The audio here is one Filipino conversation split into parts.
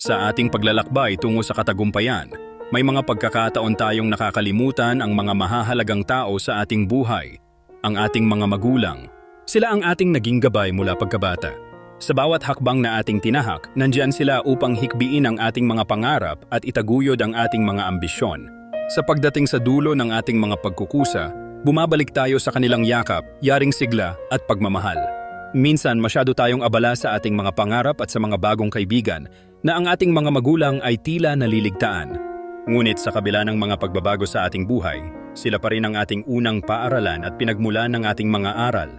Sa ating paglalakbay tungo sa katagumpayan, may mga pagkakataon tayong nakakalimutan ang mga mahahalagang tao sa ating buhay, ang ating mga magulang. Sila ang ating naging gabay mula pagkabata. Sa bawat hakbang na ating tinahak, nandyan sila upang hikbiin ang ating mga pangarap at itaguyod ang ating mga ambisyon. Sa pagdating sa dulo ng ating mga pagkukusa, bumabalik tayo sa kanilang yakap, yaring sigla at pagmamahal. Minsan masyado tayong abala sa ating mga pangarap at sa mga bagong kaibigan na ang ating mga magulang ay tila naliligtaan. Ngunit sa kabila ng mga pagbabago sa ating buhay, sila pa rin ang ating unang paaralan at pinagmulan ng ating mga aral.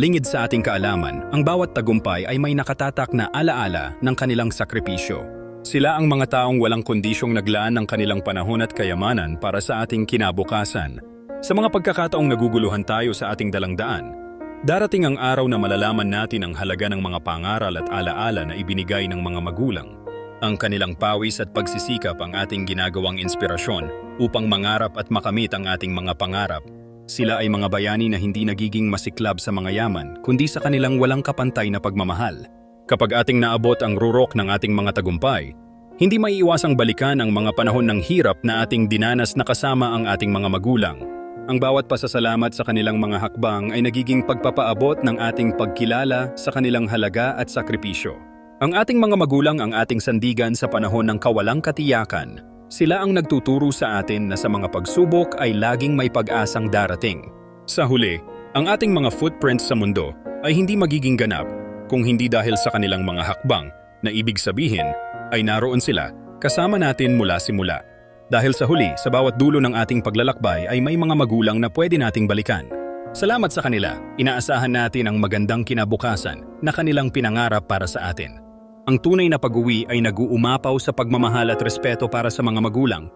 Lingid sa ating kaalaman, ang bawat tagumpay ay may nakatatak na alaala ng kanilang sakripisyo. Sila ang mga taong walang kondisyong naglaan ng kanilang panahon at kayamanan para sa ating kinabukasan. Sa mga pagkakataong naguguluhan tayo sa ating dalangdaan, darating ang araw na malalaman natin ang halaga ng mga pangaral at alaala na ibinigay ng mga magulang. Ang kanilang pawis at pagsisikap ang ating ginagawang inspirasyon upang mangarap at makamit ang ating mga pangarap. Sila ay mga bayani na hindi nagiging masiklab sa mga yaman, kundi sa kanilang walang kapantay na pagmamahal. Kapag ating naabot ang rurok ng ating mga tagumpay, hindi maiiwasang balikan ang mga panahon ng hirap na ating dinanas na kasama ang ating mga magulang. Ang bawat pasasalamat sa kanilang mga hakbang ay nagiging pagpapaabot ng ating pagkilala sa kanilang halaga at sakripisyo. Ang ating mga magulang ang ating sandigan sa panahon ng kawalang katiyakan. Sila ang nagtuturo sa atin na sa mga pagsubok ay laging may pag-asang darating. Sa huli, ang ating mga footprints sa mundo ay hindi magiging ganap kung hindi dahil sa kanilang mga hakbang na ibig sabihin ay naroon sila kasama natin mula simula. Dahil sa huli, sa bawat dulo ng ating paglalakbay ay may mga magulang na pwede nating balikan. Salamat sa kanila, inaasahan natin ang magandang kinabukasan na kanilang pinangarap para sa atin. Ang tunay na pag-uwi ay nag-uumapaw sa pagmamahal at respeto para sa mga magulang